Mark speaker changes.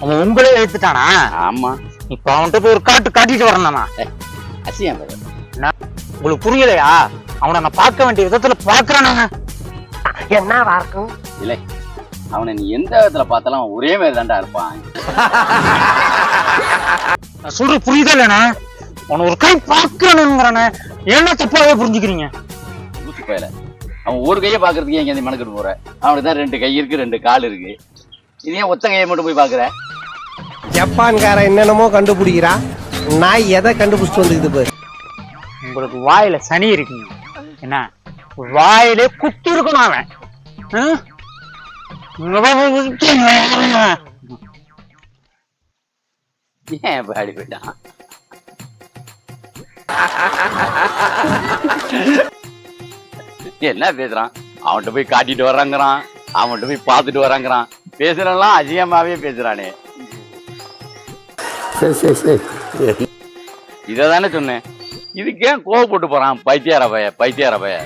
Speaker 1: அவன் உங்களே எடுத்துட்டானா
Speaker 2: ஆமா.
Speaker 1: இப்ப அவன்கிட்ட போய் ஒரு காட்டு காட்டிட்டு வரணும்னா?
Speaker 2: அசியம்
Speaker 1: உங்களுக்கு புரியலையா? அவனை நான் பார்க்க வேண்டிய விதத்துல பாக்குறானுங்க
Speaker 3: என்னவா இருக்கும்
Speaker 2: இல்லை. அவனை நீ எந்த விதத்துல பார்த்தாலும் ஒரே மாதிரி தான்டா இருப்பான்.
Speaker 1: நான் சொல்ற புரியுதா இல்லைண்ணா? அவனை ஒரு கை பாக்குறானுங்கிறானே என்ன தப்பாவே புரிஞ்சுக்கிறீங்க.
Speaker 2: பயல. அவன் ஒரு கையை பாக்குறதுக்கு எங்கேயாவது மெனக்கிட்டு போற? அவனுக்கு தான் ரெண்டு கை இருக்கு ரெண்டு கால் இருக்கு. இது ஏன் ஒத்த கையை மட்டும் போய் பாக்குற
Speaker 3: ஜப்பான்காரன் என்னென்னமோ கண்டுபிடிக்கிறான். நான் எதை கண்டுபிடிச்சிட்டு வந்துக்குது பாரு.
Speaker 1: உங்களுக்கு வாயில சனி இருக்குங்க. என்ன? வாயிலே குத்தி இருக்கணும் அவன்?
Speaker 2: ஏன் அடி போயிட்டான் என்ன பேசுறான்? அவன்கிட்ட போய் காட்டிட்டு வர்றாங்கிறான். அவன்கிட்ட போய் பார்த்துட்டு வராங்கிறான் பேசுறலாம் அதிகமாவே பேசுறானே. இதை தானே சொன்னேன். இதுக்கு ஏன் கோவப்பட்டு போறான் பைத்தியார பைய பைத்தியார பைய